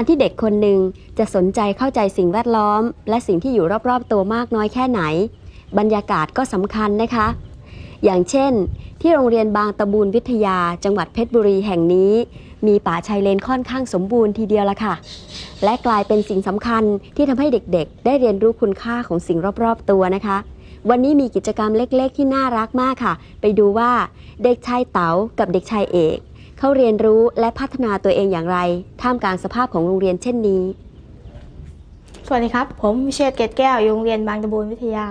การที่เด็กคนหนึ่งจะสนใจเข้าใจสิ่งแวดล้อม และสิ่งที่อยู่รอบๆ ตัวมากน้อยแค่ไหน บรรยากาศก็สำคัญนะคะ อย่างเช่น ที่โรงเรียนบางตะบูนวิทยาจังหวัดเพชรบุรีแห่งนี้ มีป่าชายเลนค่อนข้างสมบูรณ์ทีเดียวละค่ะ และกลายเป็นสิ่งสำคัญที่ทำให้เด็กๆ ได้เรียนรู้คุณค่าของสิ่งรอบๆ ตัวนะคะ วันนี้มีกิจกรรมเล็กๆ ที่น่ารักมากค่ะ ไปดูว่าเด็กชายเต๋ากับเด็กชายเอก เขาเรียนรู้และพัฒนาตัวเองอย่างไร ท่ามกลางสภาพของโรงเรียนเช่นนี้ สวัสดีครับ ผมวิเชษฐ์เกตแก้วอยู่โรงเรียนบางตะบูนวิทยา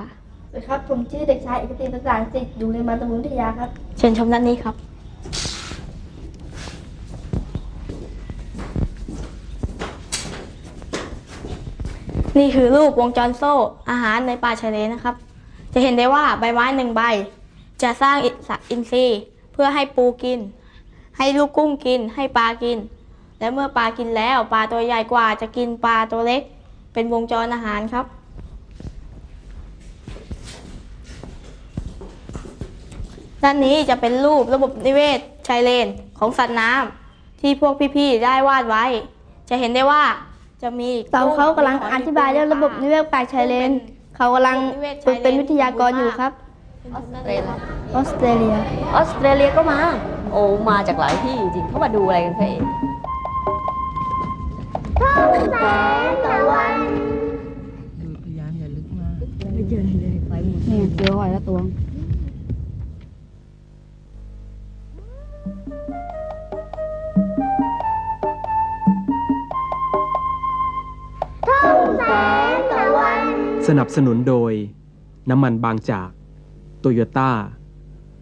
สวัสดีครับ ผมชื่อเด็กชายเอกติภาษาอังกฤษอยู่ในมัธยมวิทยาครับ เชิญชมด้านนี้ครับ นี่คือรูปวงจรโซ่อาหารในป่าชายเลนนะครับ จะเห็นได้ว่าใบไม้หนึ่งใบ จะสร้างอิสระอินทรีย์เพื่อให้ปูกิน ให้ลูกกุ้งกิน ให้ปลากิน และเมื่อปลากินแล้วปลาตัวใหญ่กว่าจะกินปลาตัวเล็ก เป็นวงจรอาหารครับ ด้านนี้จะเป็นรูประบบนิเวศชายเลนของสัตว์น้ำที่พวกพี่ๆได้วาดไว้ จะเห็นได้ว่าจะมีเต่าเขากำลังอธิบายเรื่องระบบนิเวศป่าชายเลน เขากำลังฝึกเป็นวิทยากรอยู่ครับ ออสเตรเลีย ออสเตรเลียก็มา โอ้มาจากหลายที่จริงๆเขามาดูอะไรกันคะเอกนี่เจอไว้แล้วตัวสนับสนุนโดย น้ำมันบางจาก โตโยต้า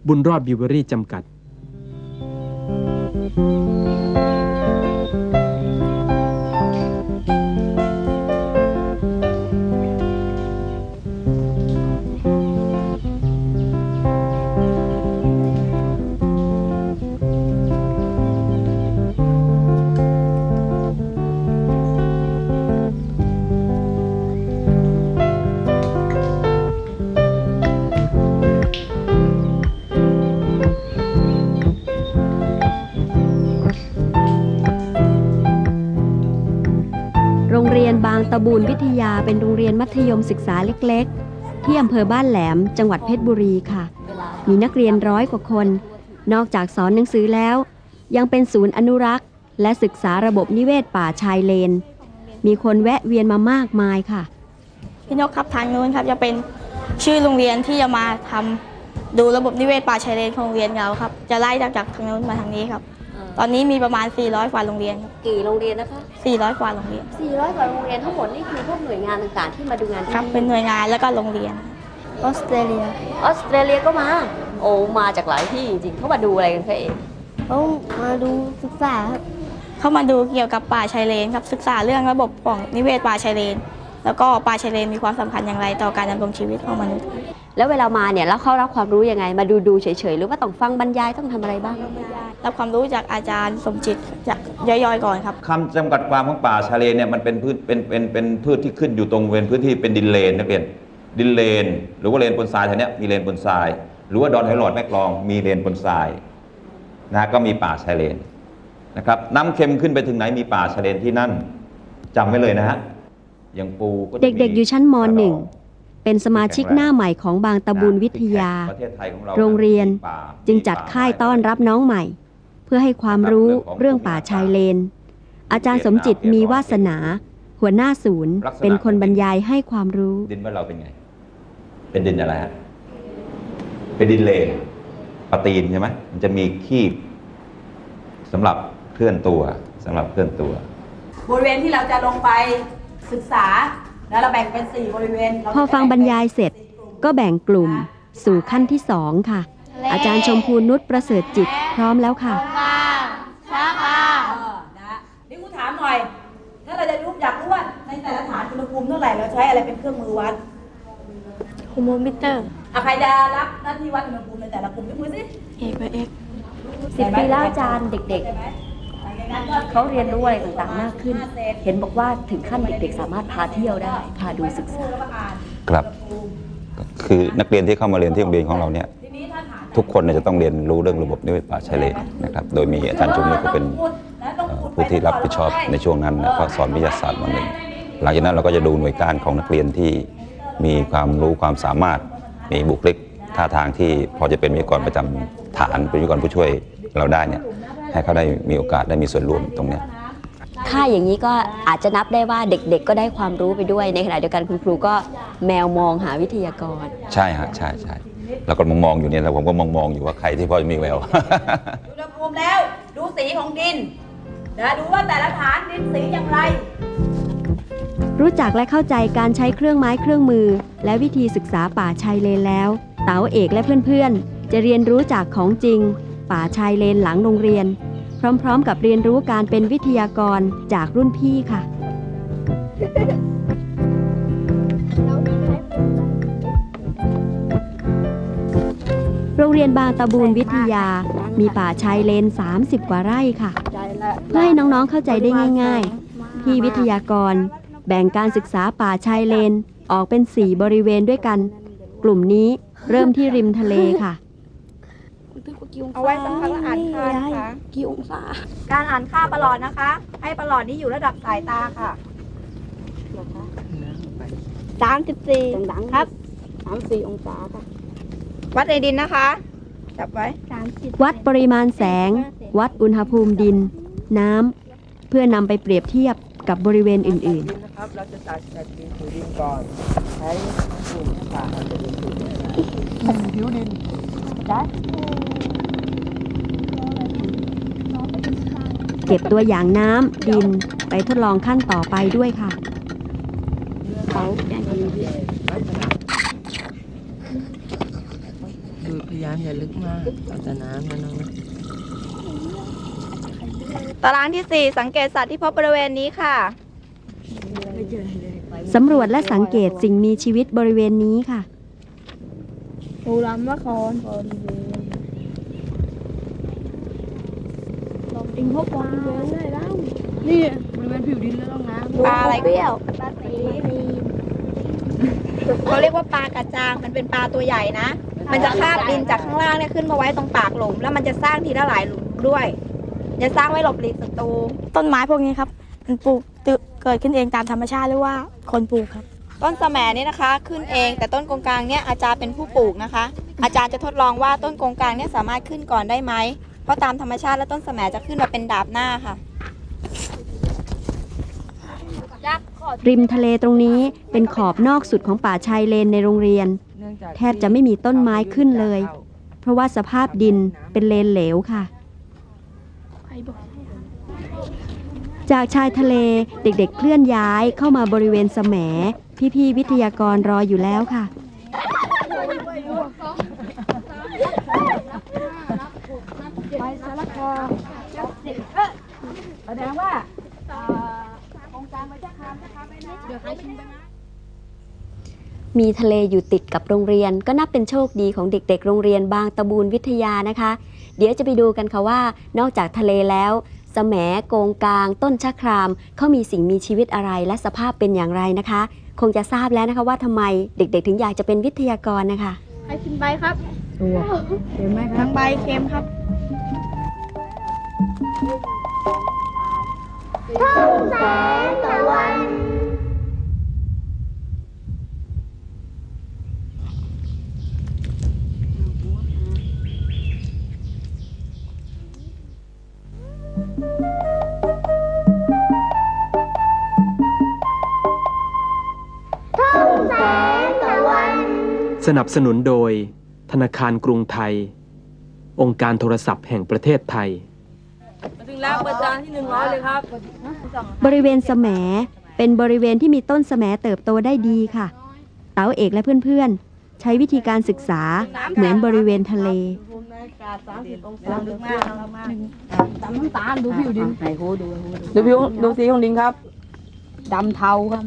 บุญรอดบิวเวอรี่จำกัดโเรียนบางตะบูนวิทยาเป็นโรงเรียนมัธยมศึกษาเล็กๆ ที่อำเภอบ้านแหลม จังหวัดเพชรบุรีค่ะ มีนักเรียนร้อยกว่าคน นอกจากสอนหนังสือแล้ว ยังเป็นศูนย์อนุรักษ์ และศึกษาระบบนิเวศป่าชายเลน มีคนแวะเวียนมามากมายค่ะ พี่นกครับทางนู้นครับจะเป็นชื่อโรงเรียนที่จะมาทำดูระบบนิเวศป่าชายเลนของโรงเรียนเราครับ จะไล่จากจากทางนู้นมาทางนี้ครับ ตอนนี้มีประมาณ 400 กว่าโรงเรียนครับกี่โรงเรียนนะคะ400 กว่าโรงเรียน 400กว่าโรงเรียนทั้งหมดนี่คือพวกหน่วยงานต่างๆ ที่มาดูงานที่ครับนี่เป็นหน่วยงานแล้วก็โรงเรียน ออสเตรเลียออสเตรเลียก็มา โอ้มาจากหลายที่จริงๆเขามาดูอะไรกันคะเอกเขามาดูศึกษาครับเข้ามาดูเกี่ยวกับป่าชายเลนครับ ศึกษาเรื่องระบบของนิเวศป่าชายเลน แล้วก็ป่าชายเลนมีความสำคัญอย่างไรต่อการดำรงชีวิตของมนุษย์ แล้วเวลามาเนี่ยแล้วเขารับความรู้ยังไง มาดูดูๆเฉยๆ หรือว่าต้องฟังบรรยายต้องทำอะไรบ้างต รับความรู้จากอาจารย์สมจิตจากย่อยๆก่อนครับคำจำกัดความของป่าชายเลนเนี่ยมันเป็นพืชเป็นเป็นเป็นพืชที่ขึ้นอยู่ตรงเป็นพื้นที่เป็นดินเลนนะเป็นดินเลน หรือว่าเลนบนทรายแถวเนี้ยมีเลนบนทราย หรือว่าดอนหอยหลอดแม่กลอง มีเลนบนทรายนะก็มีป่าชายเลนนะครับน้ำเค็มขึ้นไปถึงไหนมีป่าชายเลนที่นั่นจำไว้เลยนะฮะอย่างปูก็จะมีเด็กๆอยู่ชั้นมหนึ่งเป็นสมาชิกหน้าใหม่ของบางตะบูนวิทยาประเทศไทยของเราโรงเรียนมีป่าจึงจัดค่ายต้อนรับน้องใหม่ เพื่อให้ความรู้เรื่องป่าชายเลน อาจารย์สมจิตมีวาสนา หัวหน้าศูนย์ เป็นคนบรรยายให้ความรู้ ดินบ้านเราเป็นไง เป็นดินอะไรฮะเป็นดินเลนปะตีนใช่ไหมมันจะมีคีบสำหรับเคลื่อนตัวสำหรับเคลื่อนตัว บริเวณที่เราจะลงไปศึกษาแล้วเราแบ่งเป็น4บริเวณเาพอฟังบรรยายเสร็จก็แบ่งกลุ่มสู่ขั้นที่สองค่ะ อาจารย์ชมพูนุชประเสริฐจิตพร้อมแล้วค่ะเออนะนี่กูถามหน่อย ถ้าเราจะรู้อยากรู้ว่าในแต่ละฐานอุณหภูมิเท่าไหร่เราใช้อะไรเป็นเครื่องมือวัดโฮโมมิเตอร์ อะใครจะรับหน้าที่วัดอุณหภูมิในแต่ละกลุ่มยกมือสิเอกไปเอกสิบปีแล้วอาจารย์เด็กใช่ไหมหลังจากนั้นก็ๆเขาเรียนรู้อะไรต่างๆมากขึ้น เห็นบอกว่าถึงขั้นเด็กๆ สามารถพาเที่ยวได้ พาดูศึกษาแล้วก็อ่านครับ คือนักเรียนที่เข้ามาเรียนที่โรงเรียนของเราเนี่ย ทีนี้ถ้าฐานทุกคนเนี่ยจะต้องเรียนรู้เรื่องระบบนิเวศป่าชายเลนนะครับ โดยมีอาจารย์จุ๋มเนี่ยก็เป็นต้องขุดผู้ที่รับผิดชอบในช่วงนั้นนะก็สอนวิทยาศาสตร์วันหนึ่งหลังจากนั้นเราก็จะดูหน่วยการของนักเรียนที่มีความรู้ความสามารถมีบุคลิกท่าทางที่พอจะเป็นวิทยากรประจำฐานเป็นวิทยากรผู้ช่วยเราได้เนี่ยให้เขาได้มีโอกาสได้มีส่วนร่วมตรงเนี้ยค่ายอย่างนี้ก็อาจจะนับได้ว่าเด็กๆ ก็ได้ความรู้ไปด้วยในขณะเดียวกันคุณครูก็แมวมองหาวิทยากร ใช่ฮะใช่ใช่ แล้วก็มองมองๆอยู่เนี่ยแล้วผมก็มองมองๆอยู่ว่าใครที่พอจะมีแววอุณหภูมิแล้ว ดูสีของดินนะดูว่าแต่ละฐานดินสีอย่างไร รู้จักและเข้าใจการใช้เครื่องไม้เครื่องมือ และวิธีศึกษาป่าชายเลนแล้ว เต๋าเอกและเพื่อนๆ จะเรียนรู้จากของจริง ป่าชายเลนหลังโรงเรียน พร้อมๆ กับเรียนรู้การเป็นวิทยากรจากรุ่นพี่ค่ะ โรงเรียนบางตะบูนวิทยา มีป่าชายเลน 30 กว่าไร่ค่ะ เพื่อให้น้องๆเข้าใจได้ง่าย ๆ ที่วิทยากร แบ่งการศึกษาป่าชายเลน ออกเป็น4บริเวณด้วยกัน กลุ่มนี้เริ่มที่ริมทะเลค่ะเอาไว้สำคัญว่าอ่านค่านะคะกี่องศา การอ่านค่าประหลอดนะคะ ให้ประหลอดนี้อยู่ระดับสายตาค่ะสามสิบสี่ครับสามสี่องศาค่ะ วัดในดินนะคะ จับไว้ วัดปริมาณแสง วัดอุณหภูมิดิน น้ำ เพื่อนำไปเปรียบเทียบกับบริเวณอื่นดินะครับเราจะตัดแต่ดินสู่ดินก่อนใช้กลุ่มป่าเราจะดินสู่ดินผิวดินได้เก็บตัวอย่างน้ำดินไปทดลองขั้นต่อไปด้วยค่ะดูพยายามอย่าลึกมากเอาแต่น้ำนะน้องนะตารางที่ 4 สังเกตสัตว์ที่พบบริเวณนี้ค่ะ สำรวจและสังเกตสิ่งมีชีวิตบริเวณนี้ค่ะปูรำว่าคอนอิงพบวันเวใช่แล้วนี่บริเวณผิวดินแล้วน้ำปลาอะไรเปรี้ยวปลาสีเขาเรียกว่าปลากระจางมันเป็นปลาตัวใหญ่นะ มันจะคาบดินจากข้างล่างเนี่ยขึ้นมาไว้ตรงปากหลุม แล้วมันจะสร้างทีละหลายหลุมด้วยจะสร้างไว้หลบหลีกศัตรูต้นไม้พวกนี้ครับ มันปลูกตึเกิดขึ้นเองตามธรรมชาติหรือว่าคนปลูกครับ ต้นสะแหมนี่นะคะ ขึ้นเอง แต่ต้นกงกลางเนี่ยอาจารย์เป็นผู้ปลูกนะคะ อาจารย์จะทดลองว่าต้นกงกลางเนี่ยสามารถขึ้นก่อนได้ไหมเพราะตามธรรมชาติแล้วต้นสะแหมจะขึ้นมาเป็นดาบหน้าค่ะ ริมทะเลตรงนี้เป็นขอบนอกสุดของป่าชายเลนในโรงเรียน แทบจะไม่มีต้นไม้ขึ้นเลย เพราะว่าสภาพดินเป็นเลนเหลวค่ะ จากชายทะเลเด็กๆเคลื่อนย้ายเข้ามาบริเวณแสมพี่ๆวิทยากรรออยู่แล้วค่ะแสดงว่าวมี ทะเลอยู่ติดกับโรงเรียน ก็นับเป็นโชคดีของเด็ก ๆ โรงเรียนบางตะบูนวิทยานะคะ เดี๋ยวจะไปดูกันค่ะว่า นอกจากทะเลแล้วสแหมโกงกลาง ต้นชะครามเขามีสิ่งมีชีวิตอะไรและสภาพเป็นอย่างไรนะคะ คงจะทราบแล้วนะคะว่าทำไมเด็ก ๆ ถึงอยากจะเป็นวิทยากรนะคะใครกินใบครับทั้งใบเค็มครับสนั บสนุนโดย ธนาคารกรุงไทย องค์การโทรศัพท์แห่งประเทศไทยถึงแล้วเปิดจานที่หนึ่งร้อยเลยครับบริเวณแสมเป็นบริเวณที่มีต้นแสมเติบโตได้ดีค่ะ เต๋าเอกและเพื่อนๆ ใช้วิธีการศึกษาเหมือนบริเวณทะเลดูผิวดูสีของดินครับดำเทาครับ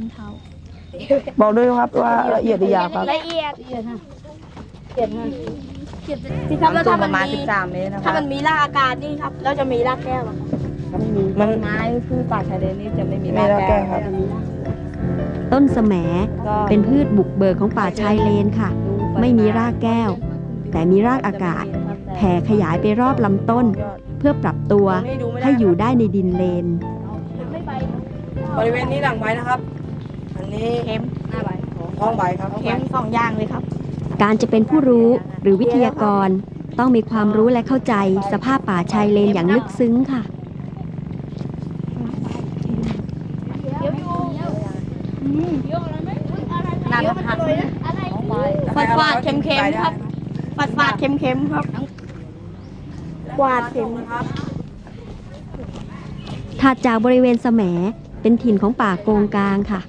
บอกด้วยครับว่าละเอียดหรือหยาบครับ ละเอียดที่ครับแล้วถ้ามันประมาณมี13เมตรนะคถ้ารับมันมีรากอากาศนี่ครับแล้วจะมีรากแก้วเหรอครับมันไม้คือป่าชายเลนนี่จะไม่มีไม่ละแก้วครับ ต้นแสมเป็นพืชบุกเบิกของป่าชายเลนค่ะ ไม่มีรากแก้ว แต่มีรากอากาศแผ่ขยายไปรอบลำต้น เพื่อปรับตัวให้อยู่ได้ในดินเลน บริเวณนี้หลังใบนะครับอั นนี้เค็มหน้าใบท้องใบครับเค็มสองอย่างเลยครับ การจะเป็นผู้รู้หรือวิทยากรต้องมีความรู้และเข้าใจสภาพป่าชายเลนอย่างลึกซึ้งค่ะนั่นครับฟาดฟาดๆเค็มเค็มๆครับฟาดฟาดๆเค็มเค็มๆครับกวาดเค็มถัดจากบริเวณแสมเป็นถิ่นของป่าโกงกลางค่ะ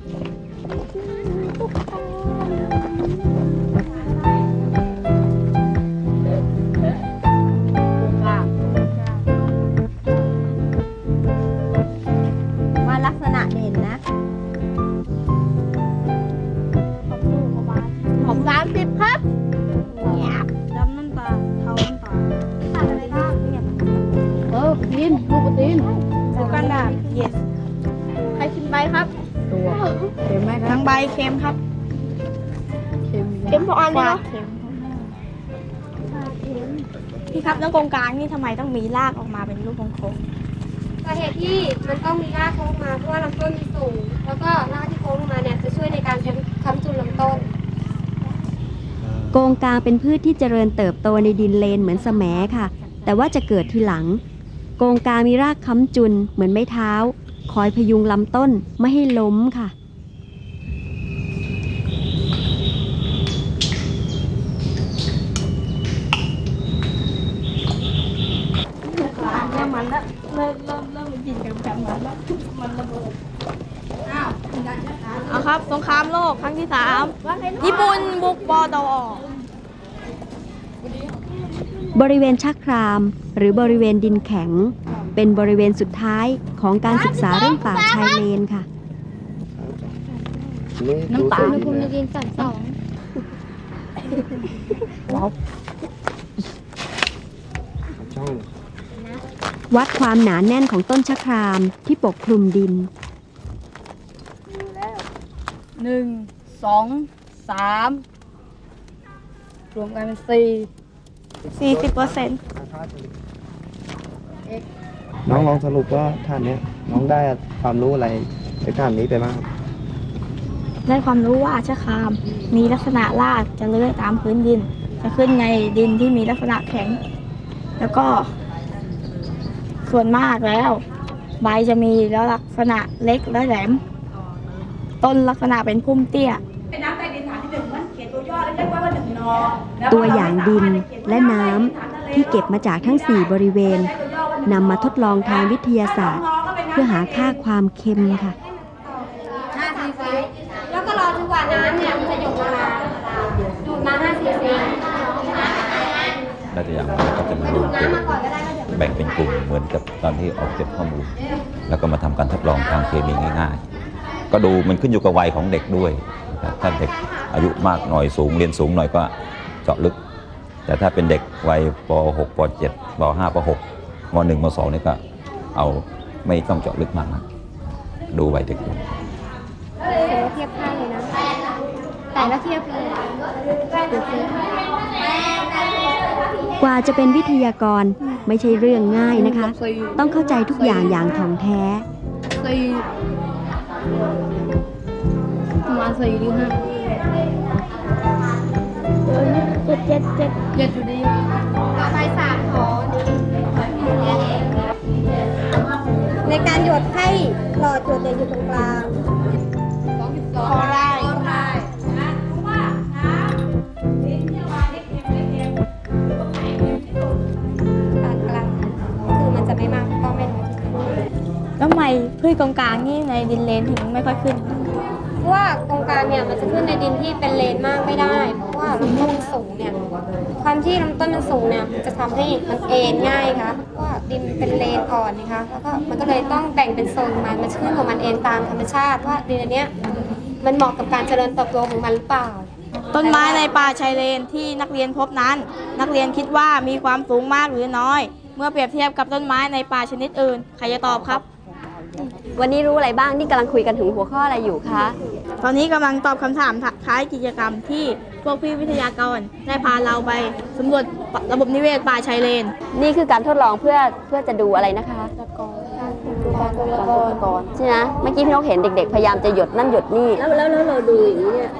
ย็ดใครกินใบครับทั้งใบเค็มครับเข็มสองอันเลยกวาเนาะดเค็มพี่ครับแล้วโครงกลางนี่ทำไมต้องมีรากออกมาเป็นรูปวงกลมสาเหตุที่มันต้องมีรากโค้งมาเพราะว่าลำต้นมีสูง แล้วก็รากที่โค้งลงมาเนี่ยจะช่วยในการค้ำจุนลำต้น โกงกลางเป็นพืชที่เจริญเติบโตในดินเลนเหมือนแสมค่ะ แต่ว่าจะเกิดทีหลังโกงกางมีรากค้ำจุนเหมือนไม้เท้า คอยพยุงลำต้นไม่ให้ล้มค่ะ เริ่มมันแล้วเริ่มเริ่มเริ่มกินกันแบบมันแล้วมันระเบิดอ้าวเอาครับ สงครามโลกครั้งที่สามญี่ปุ่นบุกปอตอ บริเวณชักคราม หรือบริเวณดินแข็ง เป็นบริเวณสุดท้ายของการศึกษาเรื่องป่าชายเลนค่ะ น้ำตาลคุณจะกินสันสองช่องวัดความหนาแน่นของต้นชะครามที่ปกคลุมดินหนึ่งสองสามรวมกันเป็นสี่ สี่สิบเปอร์เซ็นต์น้องลองสรุปว่าท่านเนี้ยน้องได้ความรู้อะไรในท่านนี้ไปบ้างครับได้ความรู้ว่าชะคราม มีลักษณะรากจะเลื้อยตามพื้นดิน จะขึ้นในดินที่มีลักษณะแข็ง แล้วก็ ส่วนมากแล้ว ใบจะมีแล้วลักษณะเล็กและแหลม ต้นลักษณะเป็นพุ่มเตี้ย ตัวอย่างดินและน้ำที่เก็บมาจากทั้ง 4 บริเวณนำมาทดลองทางวิทยาศาสตร์ เพื่อหาค่าความเค็มค่ะ5 cc แล้วก็รอจนกว่าน้ำเนี่ยมันจะหยดลงมาดูดน้ำ5 cc ได้ตัวอย่างแล้วก็จะมาดูดูดน้ำมาก่อนก็ได้ก็เดี๋ยวแบ่งเป็นกลุ่มเหมือนกับตอนที่ออกเก็บข้อมูล แล้วก็มาทำการทดลองทางเคมีง่าย ๆ ก็ดูมันขึ้นอยู่กับวัยของเด็กด้วย ถ้าเด็กอายุมากหน่อยสูงเรียนสูงหน่อยก็เจาะลึก แต่ถ้าเป็นเด็กวัยป .6 ป .7 ป .5 ป .6 ม .1 ม .2 นี่ก็เอาไม่ต้องเจาะลึกมากนะดูวัยเด็กอยู่แต่ว่าเทียบข้างเลยนะแต่ละเทียบเลยเดี๋ยวเทียบกว่าจะเป็นวิทยากรไม่ใช่เรื่องง่ายนะคะ ต้องเข้าใจทุกอย่างอย่างถ่องแท้ สี่ประมาณสี่หรือห้าเจ็ดเจ็ดเจ็ดเจ็ดอยู่ดีต่อไปสามขอในการหยดให้หลอดหยดจะอยู่ตรงกลางขอได้ปานกลางคือมันจะไม่มากก็ไม่น้อยที่สุดแล้วทำไมพืชกองกลางนี่ในดินเลนถึงไม่ค่อยขึ้น เพราะว่าตรงกลางเนี่ยมันจะขึ้นในดินที่เป็นเลนมากไม่ได้ เพราะว่าลำต้นมันสูงเนี่ยความที่ลำต้นมันสูงเนี่ยมันจะทำให้มันเอ็นง่ายค่ะเพราะว่าดินเป็นเลนอ่อนนะคะแล้วก็มันก็เลยต้องแบ่งเป็นโซนของมันมันจะขึ้นของมันเองตามธรรมชาติว่าดินอันเนี้ยมันเหมาะกับการเจริญเติบโตของมันหรือเปล่า ต้นไม้ในป่าชายเลนที่นักเรียนพบนั้น นักเรียนคิดว่ามีความสูงมากหรือน้อย เมื่อเปรียบเทียบกับต้นไม้ในป่าชนิดอื่น ใครจะตอบครับ วันนี้รู้อะไรบ้างนี่กำลังคุยกันถึงหัวข้ออะไรอยู่คะ ตอนนี้กำลังตอบคำถามท้ายกิจกรรมที่พวกพี่วิทยากรได้พาเราไปสำรวจระบบนิเวศป่าชายเลน นี่คือการทดลองเพื่อเพื่อจะดูอะไรนะคะกรใช่ไหมเมื่อกี้พี่นกเห็นเด็ก ๆ พยายามจะหยดนั่นหยดนี่แล้วแล้วแล้วเราดูอย่างนี้เนี่ย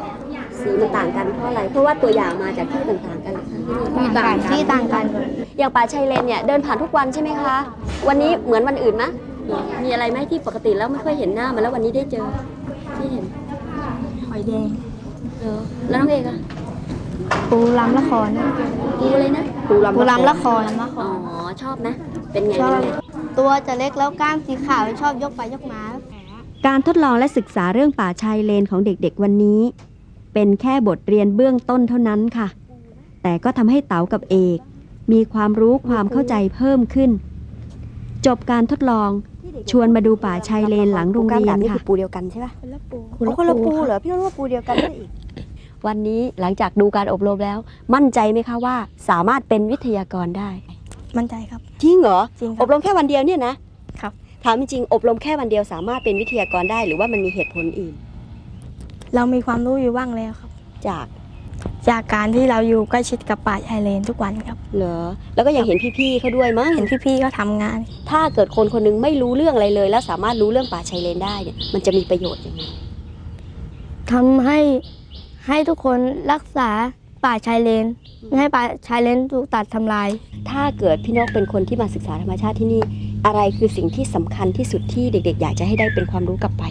สีมันต่างกันเพราะอะไร เพราะว่าตัวอย่างมาจากที่ต่างๆกันเหรอคะที่ต่างที่ต่างกัน อย่างป่าชายเลนเนี่ยเดินผ่านทุกวันใช่ไหมคะ วันนี้เหมือนวันอื่นไหมมีอะไรไหมที่ปกติแล้วไม่ค่อยเห็นหน้ามันแล้ววันนี้ได้เจอที่เห็น หอยแดงเออแล้วน้องเอกอะปูลำละครปูอะไรนะปูลำปูลำละครอ๋อชอบนะเป็นไงชอบเป็นไงตัวจะเล็กแล้วกล้ามสีขาวชอบยกไปยกมาการทดลองและศึกษาเรื่องป่าชายเลนของเด็กๆวันนี้ เป็นแค่บทเรียนเบื้องต้นเท่านั้นค่ะ แต่ก็ทำให้เต๋ากับเอก มีความรู้ความเข้าใจเพิ่มขึ้น จบการทดลอง ชวนมาดูป่าชายเลนหลังโรงเรียนค่ะปูเดียวกันใช่ปะคนละปูคนละปูเหรอพี่น้องว่าปูเดียวกันได้อีก วันนี้หลังจากดูการอบรมแล้ว มั่นใจไหมคะว่าสามารถเป็นวิทยากรได้ มั่นใจครับจริงเหรอจริงคอรับบรมแค่วันเดียวเนี่ยนะครับถามจริงๆอบรมแค่วันเดียวสามารถเป็นวิทยากรได้ หรือว่ามันมีเหตุผลอื่น เรามีความรู้อยู่บ้างแล้วครับ จาก จากการที่เราอยู่ใกล้ชิดกับป่าชายเลนทุกวันครับ เหรอ แล้วก็ยังเห็นพี่ๆเขาด้วยมั้ง เห็นพี่ๆก็ทำงาน ถ้าเกิดคนคนหนึงไม่รู้เรื่องอะไรเลย แล้วสามารถรู้เรื่องป่าชายเลนได้เนี่ย มันจะมีประโยชน์ยังไงทำให้ให้ทุกคนรักษาป่าชายเลนไม่ให้ป่าชายเลนถูกตัดทำลาย ถ้าเกิดพี่นกเป็นคนที่มาศึกษาธรรมชาติที่นี่ อะไรคือสิ่งที่สำคัญที่สุดที่เด็ก ๆ อยากจะให้ได้เป็นความรู้กลับไป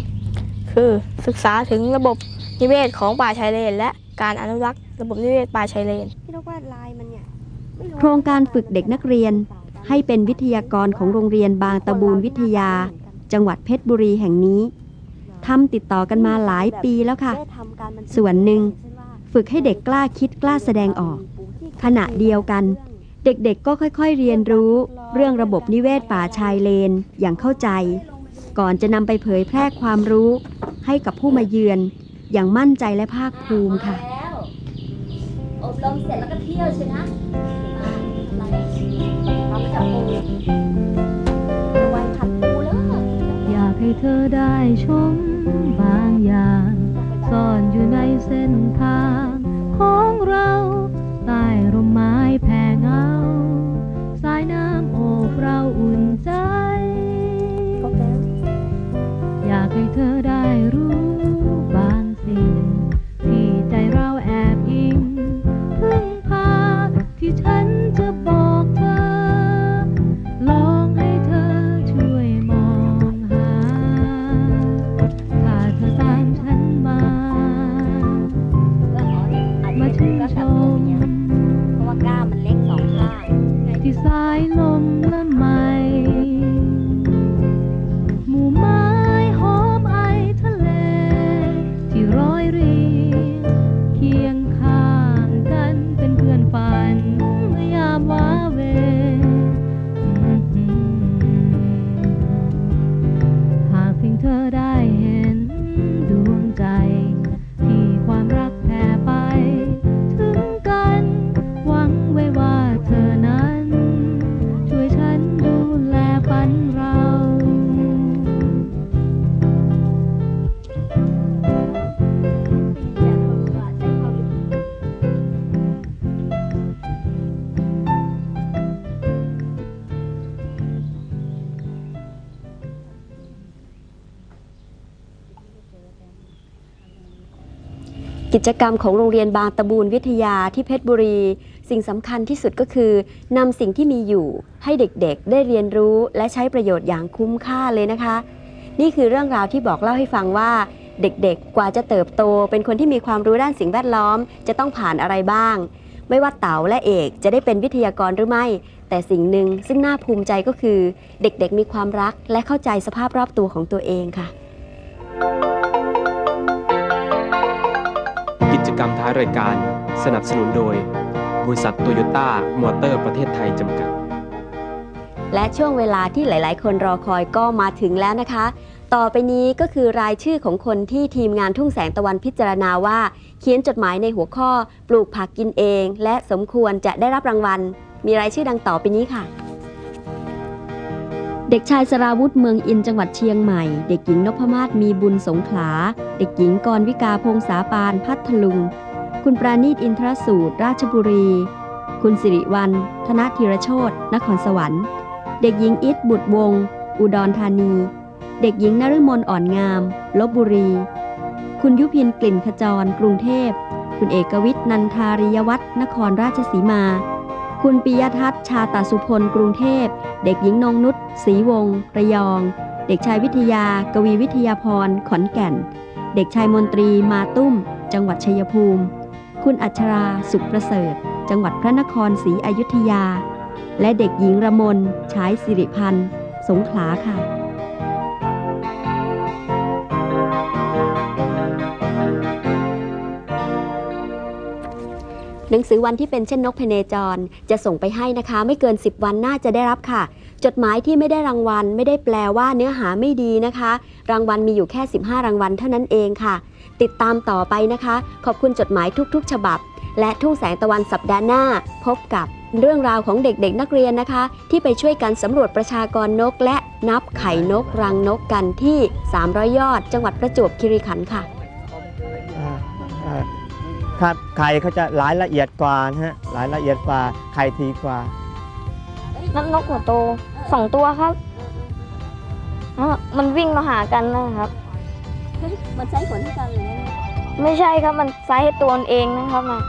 คือศึกษาถึงระบบนิเวศของป่าชายเลน และการอนุรักษ์ระบบนิเวศป่าชายเลน พี่นกว่าลายมันเนี่ยโครงการฝึกเด็กนักเรียน ให้เป็นวิทยากรของโรงเรียนบางตะบูนวิทยา จังหวัดเพชรบุรีแห่งนี้ทำติดต่อกันมาหลายปีแล้วค่ะส่วนหนึ่ง ฝึกให้เด็กกล้าคิดกล้าแสดงออก ขณะเดียวกัน เด็กๆก็ค่อยๆเรียนรู้เรื่องระบบนิเวศป่าชายเลนอย่างเข้าใจ ก่อนจะนำไปเผยแพร่ความรู้ ให้กับผู้มาเยือนอย่างมั่นใจและภาคภูมิค่ะ อบรมเสร็จแล้วก็เที่ยวใช่นะวันขัดปูแล้วอยากให้เธอได้ชมบางอย่างซ่อนอยู่ในเส้นทางของเราใต้ร่มไม้แผ่เงา สายน้ำโอบเราอุ่นใจ ธอได้รู้ กิจกรรมของโรงเรียนบางตะบูนวิทยาที่เพชรบุรี สิ่งสำคัญที่สุดก็คือนำสิ่งที่มีอยู่ให้เด็กๆ ได้เรียนรู้และใช้ประโยชน์อย่างคุ้มค่าเลยนะคะ นี่คือเรื่องราวที่บอกเล่าให้ฟังว่า เด็กๆ กว่าจะเติบโต เป็นคนที่มีความรู้ด้านสิ่งแวดล้อม จะต้องผ่านอะไรบ้าง ไม่ว่าเต๋าและเอกจะได้เป็นวิทยากรหรือไม่ แต่สิ่งหนึ่งซึ่งน่าภูมิใจก็คือ เด็กๆ มีความรักและเข้าใจสภาพรอบตัวของตัวเองค่ะายรายการสนับสนุนโดย บริษัทโตโยต้ามอเตอร์ประเทศไทยจำกัด และช่วงเวลาที่หลาย ๆ คนรอคอยก็มาถึงแล้วนะคะ ต่อไปนี้ก็คือรายชื่อของคนที่ทีมงานทุ่งแสงตะวันพิจารณาว่า เขียนจดหมายในหัวข้อปลูกผักกินเอง และสมควรจะได้รับรางวัล มีรายชื่อดังต่อไปนี้ค่ะ เด็กชายสราวุธเมืองอินจังหวัดเชียงใหม่ เด็กหญิงนพมาศมีบุญสงขลา เด็กหญิงกรวิกาพงษาปานพัทลุง คุณปราณีตอินทรสูตร ราชบุรี คุณสิริวัลธนธีรโชตนครสวรรค์ เด็กหญิงอิทบุตรวง อุดรธานี เด็กหญิงนฤมลอ่อนงาม ลบบุรี คุณยุพินกลิ่นขจร กรุงเทพ คุณเอกวิทย์นันทาริยวัฒน์นครราชสีมา คุณปิยทัศน์ชาตาสุพล กรุงเทพ เด็กหญิงนงนุชศรีวงศ์ระยอง เด็กชายวิทยา กวีวิทยาพร ขอนแก่น เด็กชายมนตรี มาตุ้ม จังหวัดชัยภูมิ คุณอัชรา สุขประเสริฐ จังหวัดพระนครศรีอยุธยา และเด็กหญิงระมนฉายสิริพันธ์ สงขลาค่ะหนังสือวันที่เป็นเช่นนกพเนจรจะส่งไปให้นะคะ ไม่เกิน 10 วันน่าจะได้รับค่ะ จดหมายที่ไม่ได้รางวัลไม่ได้แปลว่าเนื้อหาไม่ดีนะคะ รางวัลมีอยู่แค่ 15 รางวัลเท่านั้นเองค่ะ ติดตามต่อไปนะคะ ขอบคุณจดหมายทุกๆ ฉบับ และทุ่งแสงตะวันสัปดาห์หน้า พบกับเรื่องราวของเด็กๆนักเรียนนะคะ ที่ไปช่วยกันสำรวจประชากรนก และนับไข่นกรังนกกันที่ 300 ยอด จังหวัดประจวบคีรีขันธ์ค่ะอ่าอ่าครับไข่เขาจะรายละเอียดกว่านะฮะรายละเอียดกว่าไข่ทีกว่านักนกหัวโต สองตัวครับอ๋อมันวิ่งมาหากันนะครับ มันใช้ผลให้กันเลยไม่ใช่ครับมันไซส์ให้ตัวมันเองนะครับนะ